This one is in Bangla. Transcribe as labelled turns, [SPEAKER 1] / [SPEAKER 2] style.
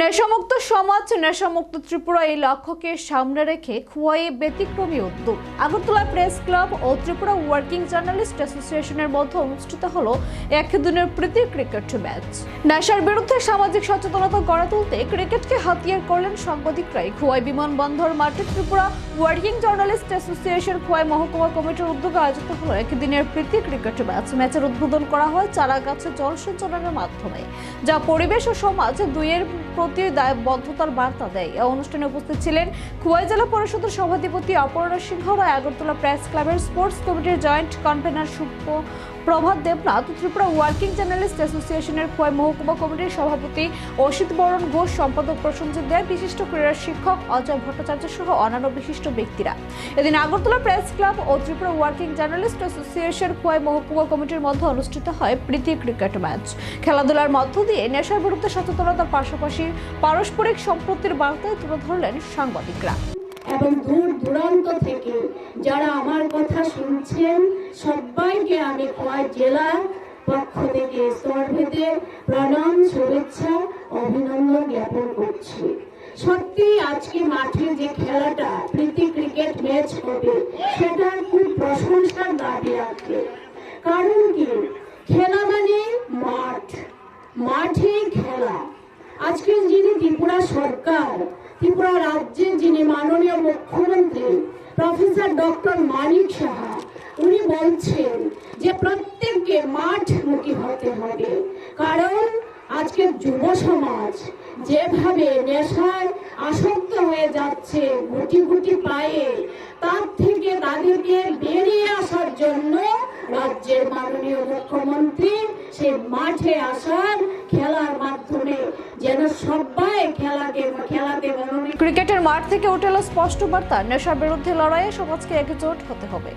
[SPEAKER 1] নেশামুক্ত সমাজ, নেশামুক্ত ত্রিপুরা এই লক্ষ্যকে সামনে রেখে খুয়াইয়ে ব্যতিক্রমী উদ্যোগ। আগরতলা প্রেস ক্লাব ও ত্রিপুরা ওয়ার্কিং জার্নালিস্ট অ্যাসোসিয়েশনের মধ্যে অনুষ্ঠিত হলো এক দিনের প্রীতি ক্রিকেট ম্যাচ। নেশার বিরুদ্ধে সামাজিক সচেতনতা গড়ে তুলতে ক্রিকেটকে হাতিয়ার করলেন সাংবাদিকরাই। খোয়াই বিমানবন্দর মাঠে Tripura working journalist association Khowai মহকুমা কমিটির উদ্যোগে আয়োজিত হলো একদিনের প্রীতি ক্রিকেট ম্যাচ। ম্যাচের উদ্বোধন করা হয় চারা গাছে জলসিঞ্চনের মাধ্যমে, যা পরিবেশ ও সমাজ দুইয়ের প্রতি দায়বদ্ধতার বার্তা দেয়। এই অনুষ্ঠানে উপস্থিত ছিলেন খুয়াই জেলা পরিষদের সভাধিপতি অপর্ণা সিংহ রায় আগরতলা প্রেস ক্লাবের স্পোর্টস কমিটির joint convener Supra Prabhat Debnath, Tripura working journalist অ্যাসোসিয়েশনের খোয়াই মহকুমা কমিটির সভাপতি অসিত বরণ ঘোষ, সম্পাদক প্রসঞ্জিৎ দেয় বিশিষ্ট ক্রীড়া শিক্ষক অজয় ভট্টাচার্য সহ অন্যান্য বিশিষ্ট ব্যক্তিরা। এদিন আগরতলা প্রেস ক্লাব ও Tripura working journalist association Khowai মহকুমা কমিটির মধ্যে অনুষ্ঠিত হয় প্রীতি ক্রিকেট ম্যাচ। খেলাধুলার মধ্য দিয়ে নেশার বিরুদ্ধে সচেতনতার পাশাপাশি পারস্পরিক সম্পত্তির বার্তায় তুলে ধরলেন সাংবাদিকরা।
[SPEAKER 2] এবং দূর দূরান্ত থেকে যারা আমার কথা শুনছেন, সবাইকে আমি খোয়াই জেলার পক্ষ থেকে স্তরভেদে প্রণাম, শুভেচ্ছা, অভিনন্দন জ্ঞাপন করছি। সত্যি আজকে মাঠে যে খেলাটা প্রীতি ক্রিকেট ম্যাচ হবে, সেটার খুব প্রশংসার দাবি রাখে। কারণ কি? খেলা মানে মাঠ। মাঠে খেলা। আজকে যিনি ত্রিপুরা সরকার ত্রিপুরা রাজ্যের যিনি মাননীয় মুখ্যমন্ত্রী, প্রফেসর ডক্টর মানিক সাহা, উনি বলছেন যে প্রত্যেককে মাঠমুখী হতে হবে। কারণ আজকের যুব সমাজ যেভাবে নেশায় আসক্ত হয়ে যাচ্ছে গুটি গুটি পায়ে, তার থেকে তাদেরকে বেরিয়ে আসার জন্য রাজ্যের মাননীয় মুখ্যমন্ত্রী সে মাঠে আসার খেলার মাধ্যমে যেন সবাই খেলাকে খেলাতে
[SPEAKER 1] ক্রিকেটের মাঠ থেকে উঠেলো স্পষ্ট বার্তা। নেশার বিরুদ্ধে লড়াইয়ে সমাজকে একজোট হতে হবে।